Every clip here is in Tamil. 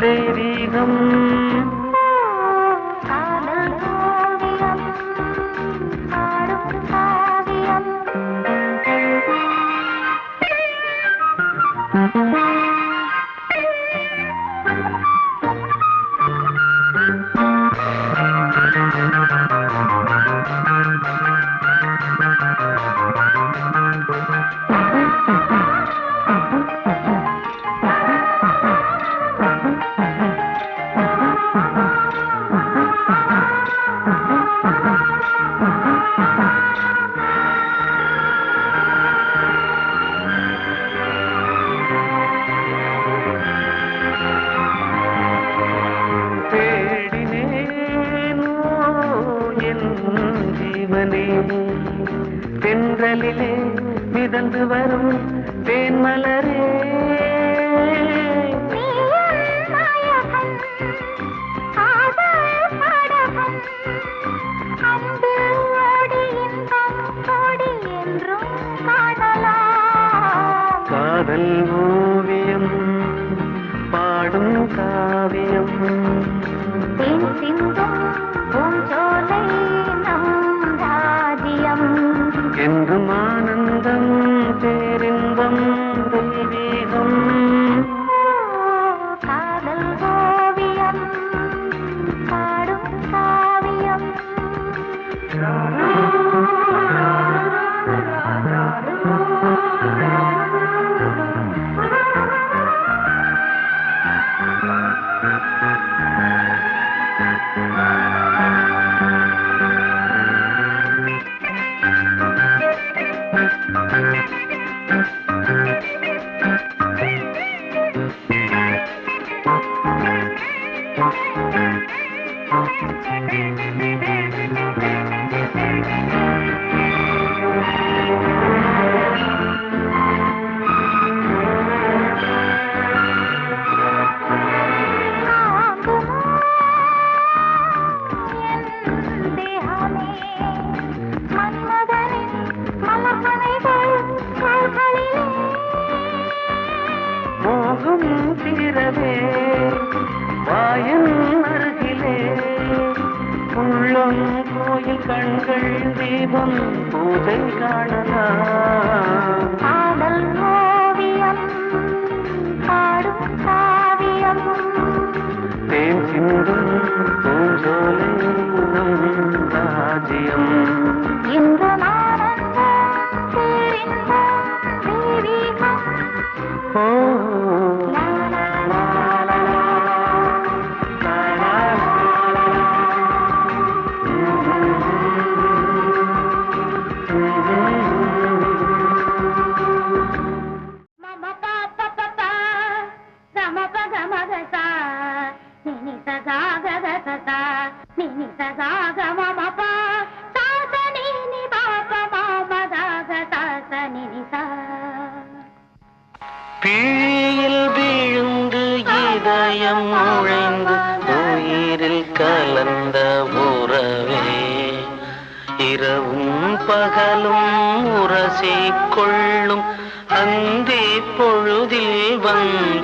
தெய்வீகம் வரும் கண்கள் தீபம் பூஜை காணலாம். ஆடல் ஓவியம் பாடும் காவியம். தேன் சிந்தும் பூஞ்சோலை ராஜ்யம். பிழியில் விழுந்து இதயம் முழைந்து உயிரில் கலந்த உறவே. இரவும் பகலும் உரசி கொள்ளும் அந்தி பொழுதில் வந்த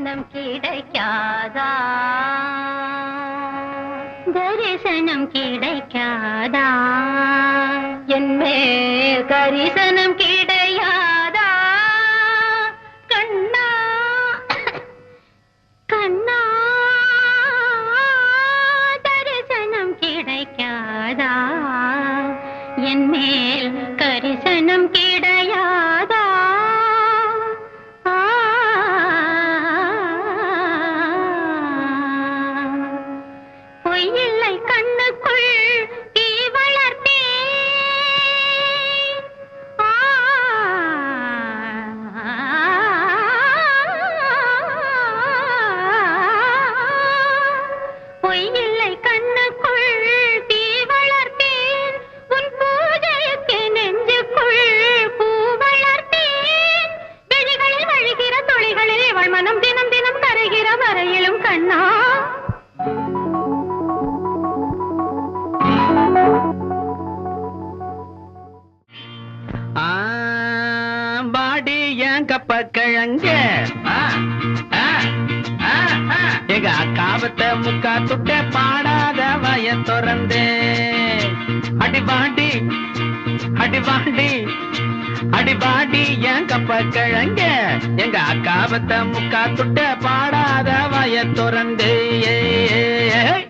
தரிசனம் கிடைக்காதா தரிசனம் கிடைக்காதா என் மேல் கரிசனம் கிடை கிழங்க. எங்க அக்காவத்தை முக்கா துட்ட பாடாத வய துறந்து. அடிவாண்டி அடிவாண்டி அடிவாண்டி என் கப்ப கிழங்க? எங்க அக்காவத்தை முக்கா துட்ட பாடாத வய துறந்து. ஏ.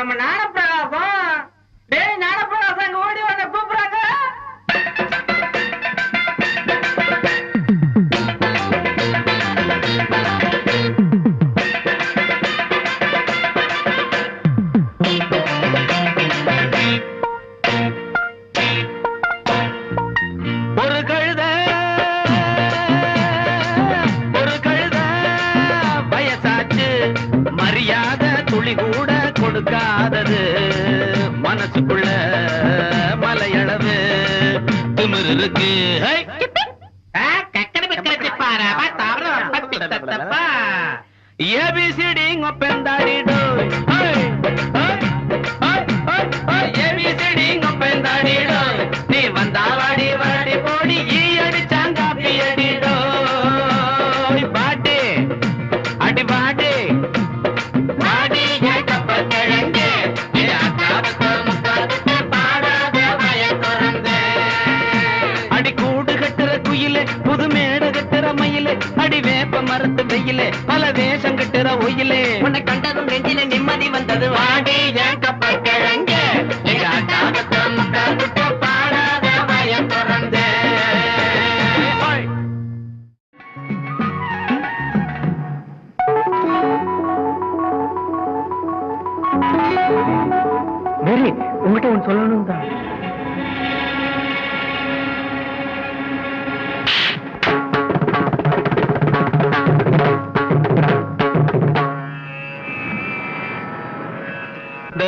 நம்ம ஞானப்பிரகாசம் டேய் ஞானப்பிரகாசம் அங்க ஓடி வந்து கூப்பிடுறாங்க. மரியாதை துளி கூட இருக்காதது மனசுக்குள்ள மலையளவு. திமிர் இருக்கு ஏபிசிடி பெந்தாடிடும் பல வேஷம் கட்டுற ஒயிலே. உன்னை கண்டதும் நெஞ்சில நிம்மதி வந்தது. வாடே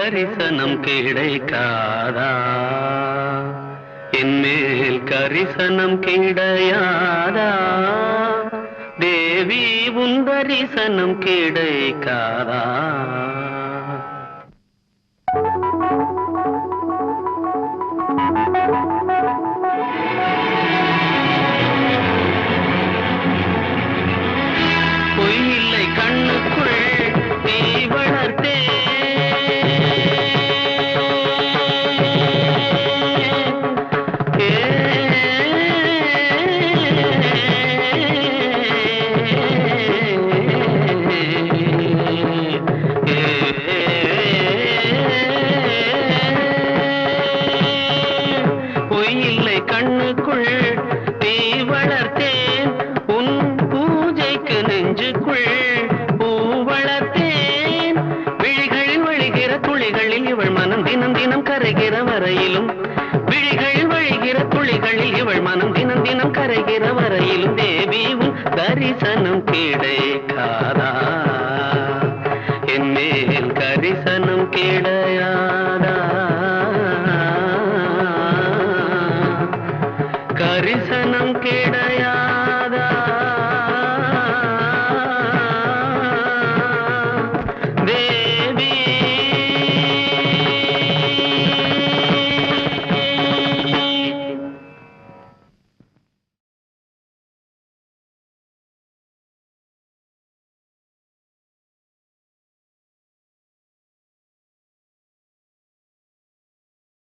கரிசனம் கிடைக்காதா? என்மேல் கரிசனம் கிடையாதா? தேவி உன் தரிசனம் கிடைக்காதா? கரிசனம் கிடைக்காதா? என் மேல் கரிசனம் கிடை